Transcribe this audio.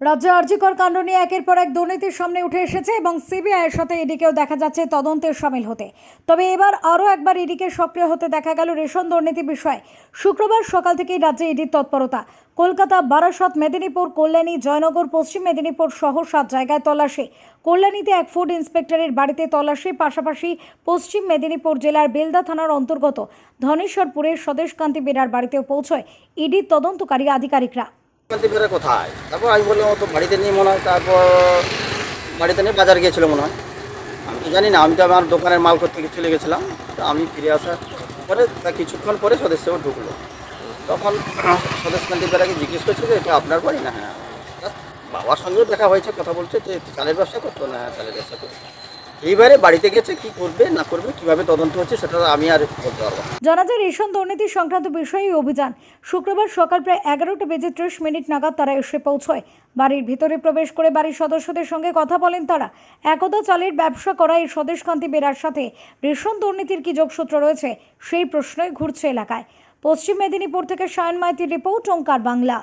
রাজ্যে আর্জিকর কাণ্ড নিয়ে একের পর এক দুর্নীতির সামনে উঠে এসেছে এবং সিবিআইয়ের সাথে ইডিকেও দেখা যাচ্ছে তদন্তের সামিল হতে। তবে এবার আরও একবার ইডিকে সক্রিয় হতে দেখা গেল রেশন দুর্নীতি বিষয়ে। শুক্রবার সকাল থেকেই রাজ্যে ইডির তৎপরতা। কলকাতা, বারাসত, মেদিনীপুর, কল্যাণী, জয়নগর, পশ্চিম মেদিনীপুর সহ সাত জায়গায় তল্লাশি। কল্যাণীতে এক ফুড ইন্সপেক্টরের বাড়িতে তল্লাশি, পাশাপাশি পশ্চিম মেদিনীপুর জেলার বেলদা থানার অন্তর্গত ধনেশ্বরপুরের স্বদেশকান্তি বেরার বাড়িতেও পৌঁছয় ইডির তদন্তকারী আধিকারিকরা। কান্তি ফেরা কোথায়? তারপর আমি বললাম, ও তো বাড়িতে নেই মনে হয়, তারপর বাড়িতে নেই, বাজার গিয়েছিল মনে হয়। আমি তো জানি না, আমি তো আমার দোকানের মাল করতে চলে গেছিলাম। তো আমি ফিরে আসার পরে তা কিছুক্ষণ পরে সদস্য ঢুকলো। তখন সদস্য কান্তি ফেরাকে জিজ্ঞেস করছে যে, এটা আপনার বাড়ি? না হ্যাঁ। বাবার সঙ্গেও দেখা হয়েছে, কথা বলছে, যে চালের ব্যবসা করতো? না হ্যাঁ চালের ব্যবসা করতো। এইবারে বাড়িতে গেছে, কি করবে, না করবে, কীভাবে তদন্ত হচ্ছে সেটা আমি আর বলতে পারব জানা যায় রেশন দুর্নীতি সংক্রান্ত বিষয়ে অভিযান। শুক্রবার সকাল প্রায় এগারোটা বেজে ত্রিশ মিনিট নাগাদ তারা এসে পৌঁছয়। বাড়ির ভিতরে প্রবেশ করে বাড়ির সদস্যদের সঙ্গে কথা বলেন তারা। একদা চালের ব্যবসা করা এই স্বদেশকান্তি বেরার সাথে রেশন দুর্নীতির কি যোগসূত্র রয়েছে, সেই প্রশ্নই ঘুরছে এলাকায়। পশ্চিম মেদিনীপুর থেকে সায়ন মাইতির রিপোর্ট, ওঙ্কার বাংলা।